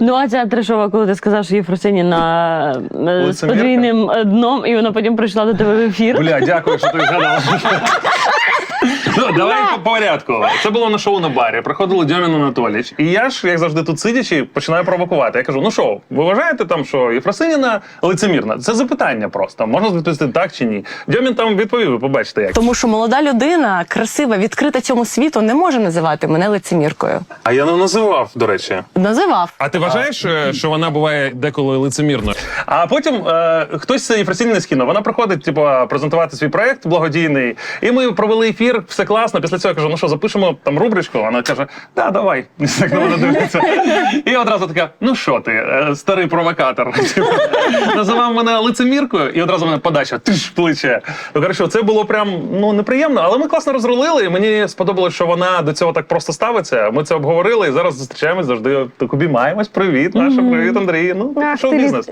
Ну, а ця трешова, коли ти сказав, що є е, з подвійним дном, і вона потім прийшла до тебе в ефір. Бля, дякую, що ти згадала. Ну, давай по порядку. Це було на шоу на барі. Приходили Дьомін Анатолійович. І я ж, як завжди, тут сидячи, починаю провокувати. Я кажу: ну що, ви вважаєте там, що Єфросиніна лицемірна? Це запитання просто. Можна відповісти так чи ні. Дьомін там відповів, ви побачите як. Тому що молода людина, красива, відкрита цьому світу, не може називати мене лицеміркою. А я не називав, до речі. Називав. А ти вважаєш, е, що вона буває деколи лицемірною? А потім е, хтось з Єфросиніни скинув. Вона приходить, типу, презентувати свій проект благодійний. І ми провели ефір, все класно. Після цього я кажу, ну що, запишемо там рубричку. Вона каже, да, давай. Так на мене дивиться. І одразу така: ну що ти, е, старий провокатор. Типу, Називав мене лицеміркою, і одразу мене подача тиш плече. Ну коротше, це було прям ну неприємно, але ми класно розрулили. І мені сподобалось, що вона до цього так просто ставиться. Ми це обговорили і зараз зустрічаємось завжди. Так обіймаємось. Привіт, Маша, привіт, Андрій. Ну, шоу бізнес.